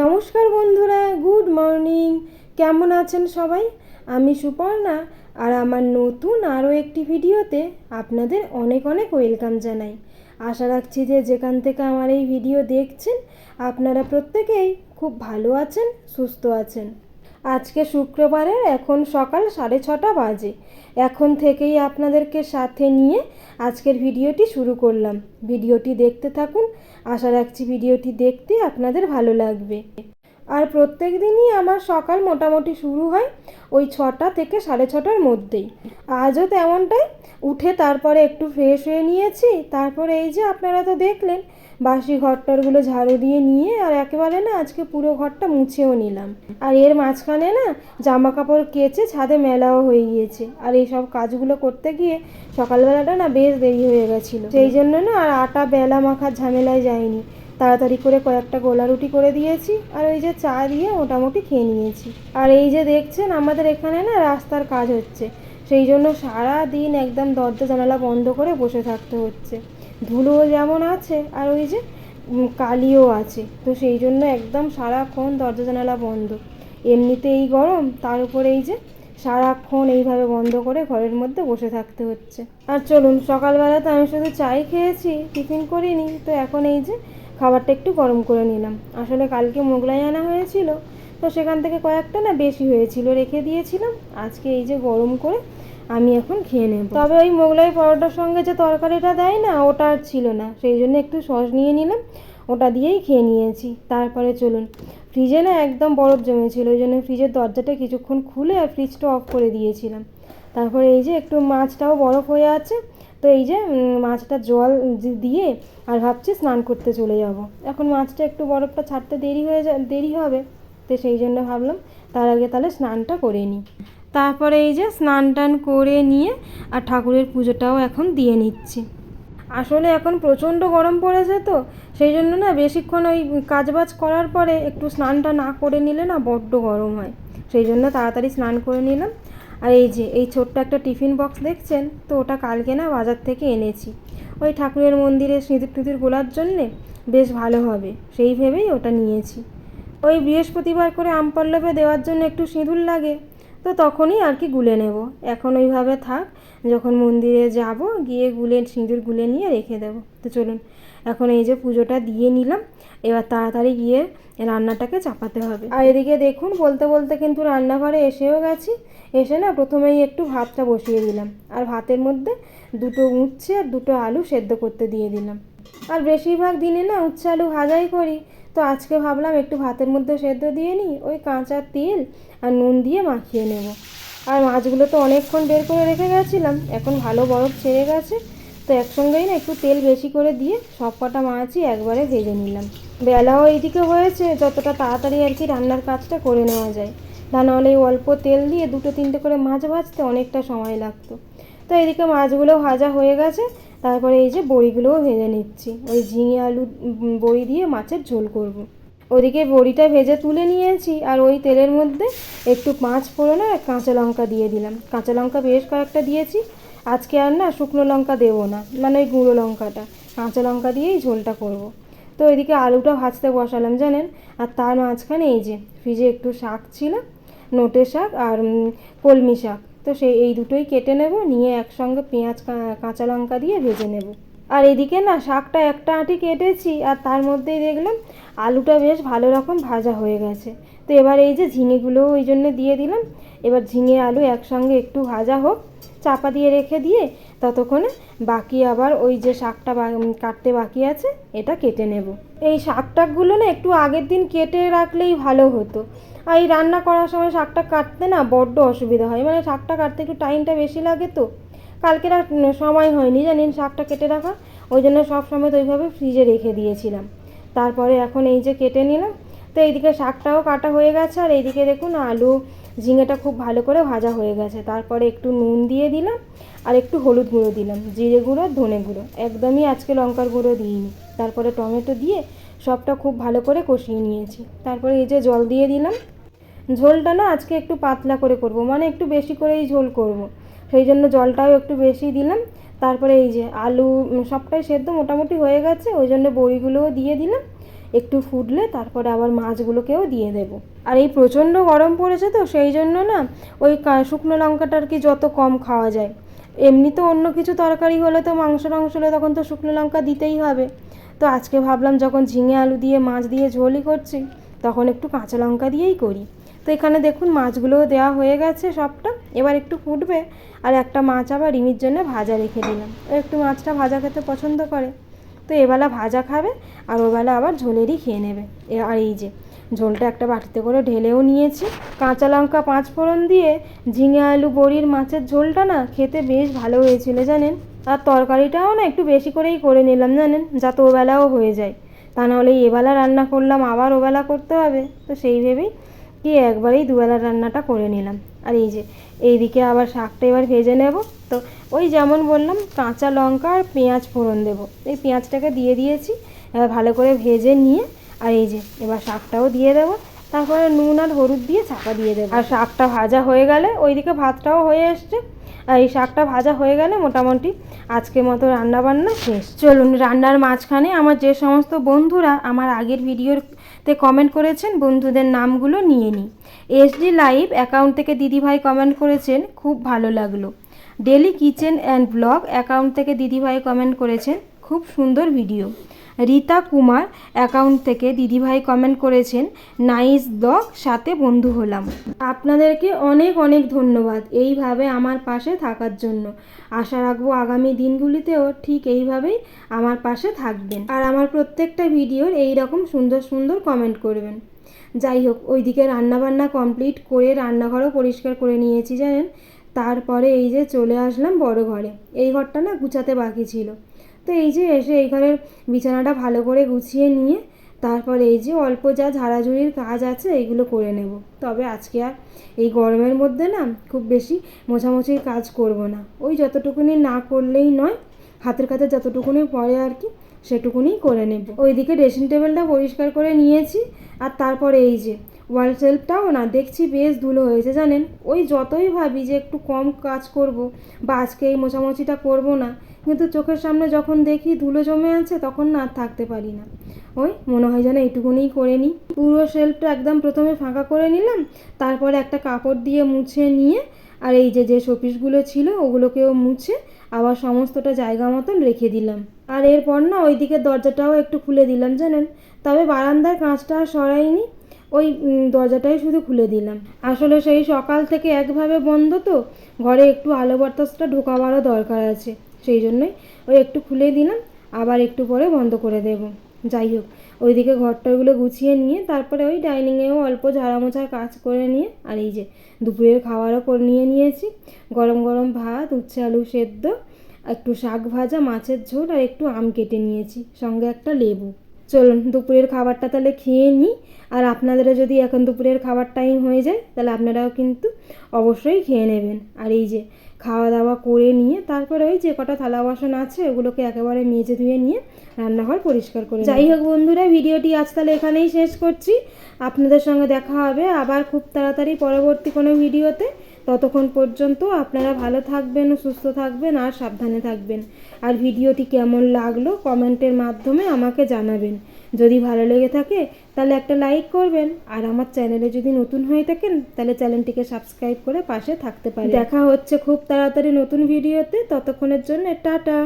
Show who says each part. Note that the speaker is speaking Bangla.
Speaker 1: নমস্কার বন্ধুরা, গুড মর্নিং। কেমন আছেন সবাই? আমি সুপর্ণা, আর আমার নতুন আরও একটি ভিডিওতে আপনাদের অনেক অনেক ওয়েলকাম জানাই। আশা রাখছি যে যেখান থেকে আমার এই ভিডিও দেখছেন, আপনারা প্রত্যেকেই খুব ভালো আছেন, সুস্থ আছেন। আজকে শুক্রবারের এখন সকাল সাড়ে ছটা বাজে। এখন থেকেই আপনাদেরকে সাথে নিয়ে আজকের ভিডিওটি শুরু করলাম। ভিডিওটি দেখতে থাকুন আশা রাখছি ভিডিওটি দেখতে আপনাদের ভালো লাগবে। আর প্রত্যেক দিনই আমার সকাল মোটামুটি শুরু হয় ওই ছটা থেকে সাড়ে ছটার মধ্যেই। আজও তেমনটাই, উঠে তারপরে একটু ফ্রেশ হয়ে নিয়েছি, তারপরে এই যে আপনারা তো দেখলেন বাসি ঘরটারগুলো ঝাড়ু দিয়ে নিয়ে আর একেবারে না আজকে পুরো ঘরটা মুছেও নিলাম। আর এর মাঝখানে না জামা কাপড় কেচে ছাদে মেলাও হয়ে গিয়েছে। আর এই সব কাজগুলো করতে গিয়ে সকালবেলাটা না বেশ দেরি হয়ে গেছিল। সেই জন্য না আর আটা, বেলা মাখার ঝামেলায় যায়নি তাড়াতাড়ি করে কয়েকটা গোলা রুটি করে দিয়েছি আর ওই যে চা দিয়ে মোটামুটি খেয়ে নিয়েছি। আর এই যে দেখছেন আমাদের এখানে না রাস্তার কাজ হচ্ছে। সেই জন্য সারা দিন একদম দরজা জানালা বন্ধ করে বসে থাকতে হচ্ছে। ধুলোও যেমন আছে, আর ওই যে কালিও আছে। তো সেই জন্য একদম সারাক্ষণ দরজা জানালা বন্ধ। এমনিতে এই গরম, তার উপরে এই যে সারাক্ষণ এইভাবে বন্ধ করে ঘরের মধ্যে বসে থাকতে হচ্ছে। আর চলুন, সকালবেলা তো আমি শুধু চাই খেয়েছি, টিফিন করিনি, তো এখন এই যে খাবারটা একটু গরম করে নিলাম। আসলে কালকে মোগলাই আনা হয়েছিল, তো সেখান থেকে কয়েকটা না বেশি হয়েছিল রেখে দিয়েছিলাম। আজকে এই যে গরম করে আমি এখন খেয়ে নেব। তবে ওই মোগলাই পরোটার সঙ্গে যে তরকারিটা দেয় না, ওটা আর ছিল না। সেই জন্য একটু সস নিয়ে নিলাম, ওটা দিয়েই খেয়ে নিয়েছি। তারপরে চলুন, ফ্রিজে না একদম বরফ জমেছিল, ওই জন্য ফ্রিজের দরজাটা কিছুক্ষণ খুলে আর ফ্রিজটা অফ করে দিয়েছিলাম। তারপরে এই যে একটু মাছটাও বরফ হয়ে আছে, তো এই যে মাছটা জল দিয়ে আর ভাবছি স্নান করতে চলে যাব। এখন মাছটা একটু বরফটা ছাড়তে দেরি হয়ে যা, দেরি হবে, তো সেই জন্য ভাবলাম তার আগে তাহলে স্নানটা করে নিই। তারপরে এই যে স্নান টান করে নিয়ে আর ঠাকুরের পুজোটাও এখন দিয়ে নিচ্ছি। আসলে এখন প্রচণ্ড গরম পড়েছে তো, সেই জন্য না বেশিক্ষণ ওই কাজবাজ করার পরে একটু স্নানটা না করে নিলে না বড্ড গরম হয়। সেই জন্য তাড়াতাড়ি স্নান করে নিলাম। আর এই যে, এই ছোট্ট একটা টিফিন বক্স দেখছেন? তো ওটা কালকে না বাজার থেকে এনেছি। ওই ঠাকুরের মন্দিরে সিঁদুর টুদুর গোলার জন্যে বেশ ভালো হবে, সেই ভেবেই ওটা নিয়েছি। ওই বৃহস্পতিবার করে আমপল্লবে দেওয়ার জন্য একটু সিঁদুর লাগে তো তখনই আর কি গুলে নেব। এখন ওইভাবে থাক, যখন মন্দিরে যাব, গিয়ে গুলে, সিঁদুর গুলে নিয়ে রেখে দেবো। তো চলুন, এখন এই যে পুজোটা দিয়ে নিলাম, এবার তাড়াতাড়ি গিয়ে রান্নাটাকে চাপাতে হবে। আর এদিকে দেখুন, বলতে বলতে কিন্তু রান্নাঘরে এসেও গেছি। এসে না প্রথমেই একটু ভাতটা বসিয়ে দিলাম। আর ভাতের মধ্যে দুটো উচ্ছে আর দুটো আলু সেদ্ধ করতে দিয়ে দিলাম। আর বেশিরভাগ দিনে না উচ্ছে আলু ভাজাই করি। তো আজকে ভাবলাম একটু ভাতের মধ্যে সেদ্ধ দিয়ে নিই, ওই কাঁচা তেল আর নুন দিয়ে মাখিয়ে নেব। আর মাছগুলো তো অনেকক্ষণ বের করে রেখে গেছিলাম, এখন ভালো বরফ ছেড়ে গেছে, তো একসঙ্গেই না একটু তেল বেশি করে দিয়ে সব কটা মাছই একবারে ভেজে নিলাম। বেলাও এইদিকে হয়েছে, যতটা তাড়াতাড়ি আর কি রান্নার কাজটা করে নেওয়া যায়। তা নাহলে অল্প তেল দিয়ে দুটো তিনটে করে মাছ ভাজতে অনেকটা সময় লাগতো। তো এদিকে মাছগুলো ভাজা হয়ে গেছে। তারপরে এই যে বড়িগুলোও ভেজে নিচ্ছি। ওই ঝিঙে আলু বড়ি দিয়ে মাছের ঝোল করব। ওদিকে বড়িটা ভেজে তুলে নিয়েছি আর ওই তেলের মধ্যে একটু পাঁচ ফোড়ন আর কাঁচা লঙ্কা দিয়ে দিলাম। কাঁচা লঙ্কা বেশ কয়েকটা দিয়েছি। আজকে আর না শুকনো লঙ্কা দেবো না মানে ওই গুঁড়ো লঙ্কাটা। কাঁচা লঙ্কা দিয়েই ঝোলটা করব। তো এদিকে আলুটা ভাজতে বসালাম, জানেন? আর তার মাঝখানে এই যে ফ্রিজে একটু শাক ছিল, নোটে শাক আর কলমি শাক। তো সেই, এই দুটোই কেটে নেব, নিয়ে একসঙ্গে পেঁয়াজ কাঁচা লঙ্কা দিয়ে ভেজে নেব। আর এদিকে না, শাকটা একটা আঁটি কেটেছি, আর তার মধ্যেই দেখলাম আলুটা বেশ ভালো রকম ভাজা হয়ে গেছে। তো এবার এই যে ঝিঙেগুলো ওই জন্য দিয়ে দিলাম। এবার ঝিঙে আলু একসঙ্গে একটু ভাজা হোক, চাপা দিয়ে রেখে দিয়ে ততক্ষণে বাকি আবার ওই যে শাকটা কাটতে বাকি আছে, এটা কেটে নেব। এই শাক টাকগুলো না একটু আগের দিন কেটে রাখলেই ভালো হতো। আর এই রান্না করার সময় শাকটা কাটতে না বড্ড অসুবিধা হয়। মানে শাকটা কাটতে একটু টাইমটা বেশি লাগে তো। কালকের আর সময় হয়নি জানেন শাকটা কেটে রাখা। ওই জন্য সব সময় তো ওইভাবে ফ্রিজে রেখে দিয়েছিলাম। তারপরে এখন এই যে কেটে নিলাম। তো এইদিকে শাকটাও কাটা হয়ে গেছে। আর এইদিকে দেখুন আলু ঝিঙেটা খুব ভালো করে ভাজা হয়ে গেছে। তারপরে একটু নুন দিয়ে দিলাম আর একটু হলুদ গুঁড়ো দিলাম, জিরে গুঁড়ো, ধনে গুঁড়ো। একদমই আজকে লঙ্কার গুঁড়ো দিইনি। তারপরে টমেটো দিয়ে সবটা খুব ভালো করে কষিয়ে নিয়েছি। তারপরে এই যে জল দিয়ে দিলাম। ঝোলটা না আজকে একটু পাতলা করে করব মানে একটু বেশি করেই ঝোল করব। সেই জন্য জলটাও একটু বেশি দিলাম। তারপরে এই যে আলু সবটাই সেদ্ধ মোটামুটি হয়ে গেছে। ওই জন্য বড়িগুলোও দিয়ে দিলাম। একটু ফুটলে তারপরে আবার মাছগুলোকেও দিয়ে দেবো। আর এই প্রচণ্ড গরম পড়েছে তো, সেই জন্য না ওই শুকনো লঙ্কাটা আর কি যত কম খাওয়া যায়। এমনি তো অন্য কিছু তরকারি হলে তো মাংস টাংস হলে তখন তো শুকনো লঙ্কা দিতেই হবে। তো আজকে ভাবলাম যখন ঝিঙে আলু দিয়ে মাছ দিয়ে ঝোলই করছি, তখন একটু কাঁচা লঙ্কা দিয়েই করি। তো এখানে দেখুন মাছগুলোও দেওয়া হয়ে গেছে সবটা, এবার একটু ফুটবে। আর একটা মাছ আবার রিমির জন্য ভাজা রেখে দিলাম। একটু মাছটা ভাজা খেতে পছন্দ করে। তো এবেলা ভাজা খাবে আর ওবেলা আবার ঝোলেরই খেয়ে নেবে। আর এই যে, ঝোলটা একটা বাটিতে করে ঢেলেও নিয়েছি। কাঁচা লঙ্কা পাঁচ ফোড়ন দিয়ে ঝিঙে আলু বড়ির মাছের ঝোলটা না খেতে বেশ ভালো হয়েছিল জানেন? আর তরকারিটাও না একটু বেশি করেই করে নিলাম জানেন, যাতে ওবেলাও হয়ে যায়। তা নাহলে এবেলা রান্না করলাম, আবার ওবেলা করতে হবে। তো সেই ভেবেই কি একবারেই দুবেলা রান্নাটা করে নিলাম। আর এই যে, এইদিকে আবার শাকটা এবার ভেজে নেব। তো ওই যেমন বললাম, কাঁচা লঙ্কা আর পেঁয়াজ ফোড়ন দেবো। এই পেঁয়াজটাকে দিয়ে দিয়েছি, এবার ভালো করে ভেজে নিয়ে, আর এই যে, এবার শাকটাও দিয়ে দেবো। তারপরে নুন আর হলুদ দিয়ে চাপা দিয়ে দেবো। আর শাকটা ভাজা হয়ে গেলে, ওইদিকে ভাতটাও হয়ে এসছে। আর এই শাকটা ভাজা হয়ে গেলে মোটামুটি আজকে মতো রান্না বান্না শেষ। চলুন রান্নার মাঝখানে আমার যে সমস্ত বন্ধুরা আমার আগের ভিডিওতে কমেন্ট করেছেন, বন্ধুদের নামগুলো নিয়ে নিই। এসডি লাইভ অ্যাকাউন্ট থেকে দিদিভাই কমেন্ট করেছেন, খুব ভালো লাগল। Daily kitchen and blog account থেকে দিদিভাই কমেন্ট করেছেন খুব সুন্দর ভিডিও রীতা কুমার অ্যাকাউন্ট থেকে দিদিভাই কমেন্ট করেছেন, নাইস ব্লগ সাথে বন্ধু হলাম। আপনাদেরকে অনেক অনেক ধন্যবাদ এইভাবে আমার পাশে থাকার জন্য। আশা রাখব আগামী দিনগুলিতেও ঠিক এইভাবেই আমার পাশে থাকবেন। আর আমার প্রত্যেকটা ভিডিওর এই রকম সুন্দর সুন্দর কমেন্ট করবেন। যাই হোক, ওইদিকে রান্নাবান্না কমপ্লিট করে রান্নাঘরও পরিষ্কার করে নিয়েছি জানেন। তারপরে এই যে চলে আসলাম বড় ঘরে। এই ঘরটা না গুছাতে বাকি ছিল। তো এই যে এসে এই ঘরের বিছানাটা ভালো করে গুছিয়ে নিয়ে তারপরে এই যে অল্প যা ঝাড়াঝুড়ির কাজ আছে এইগুলো করে নেব। তবে আজকে আর এই গরমের মধ্যে না খুব বেশি মোছামুছির কাজ করব না। ওই যতটুকুনি না করলেই নয়, হাতের কাছে যতটুকুনি পরে আর কি সেটুকুনি করে নেব। ওইদিকে ড্রেসিং টেবিলটা পরিষ্কার করে নিয়েছি আর তারপরে এই যে ওয়াল সেলফটাও না, দেখছি বেশ ধুলো হয়েছে জানেন। ওই যতই ভাবি যে একটু কম কাজ করব বা আজকে এই মোছামুছিটা করব না, কিন্তু চোখের সামনে যখন দেখি ধুলো জমে আছে তখন না আর থাকতে পারি না। ওই মনে হয় যেন এইটুকুনিই করে নিই। পুরো শেল্ফটা একদম প্রথমে ফাঁকা করে নিলাম, তারপরে একটা কাপড় দিয়ে মুছে নিয়ে আর এই যে যে শোপিসগুলো ছিল ওগুলোকেও মুছে আবার সমস্তটা জায়গা মতন রেখে দিলাম। আর এরপর না ওইদিকে দরজাটাও একটু খুলে দিলাম জানেন। তবে বারান্দার কাঁচটা আর সরাইনি ওই দরজাটাই শুধু খুলে দিলাম। আসলে সেই সকাল থেকে একভাবে বন্ধ তো, ঘরে একটু আলো বাতাসটা ঢোকাবারও দরকার আছে। সেই জন্যই ওই একটু খুলে দিলাম, আবার একটু পরে বন্ধ করে দেব। যাই হোক, ওইদিকে ঘরটাগুলো গুছিয়ে নিয়ে, তারপরে ওই ডাইনিংয়েও অল্প ঝাড়া মোছার কাজ করে নিয়ে, আর এই যে দুপুরের খাবারও করে নিয়ে নিয়েছি। গরম গরম ভাত, উচ্ছে আলু সেদ্ধ, একটু শাক ভাজা, মাছের ঝোল, আর একটু আম কেটে নিয়েছি। সঙ্গে একটা লেবু। চলুন, দুপুরের খাবারটা তাহলে খেয়ে নিই। আর আপনাদেরও যদি এখন দুপুরের খাবার টাইম হয়ে যায়, তাহলে আপনারাও কিন্তু অবশ্যই খেয়ে নেবেন। আর এই যে খাওয়া দাওয়া করে নিয়ে, তারপরে ওই যে কটা থালা বাসন আছে, ওগুলোকে একেবারে মেজে ধুয়ে নিয়ে রান্নাঘর পরিষ্কার করে যাই হোক বন্ধুরা, ভিডিওটি আজ তাহলে এখানেই শেষ করছি। আপনাদের সঙ্গে দেখা হবে আবার খুব তাড়াতাড়ি পরবর্তী কোনো ভিডিওতে। ততক্ষণ পর্যন্ত আপনারা ভালো থাকবেন, সুস্থ থাকবেন আর সাবধানে থাকবেন। আর ভিডিওটি কেমন লাগল কমেন্টের মাধ্যমে আমাকে জানাবেন। যদি ভালো লেগে থাকে, তাহলে একটা লাইক করবেন। আর আমার চ্যানেলে যদি নতুন হয়ে থাকেন, তাহলে চ্যানেলটিকে সাবস্ক্রাইব করে পাশে থাকতে পারেন। দেখা হচ্ছে খুব তাড়াতাড়ি নতুন ভিডিওতে। ততক্ষণের জন্য টাটা।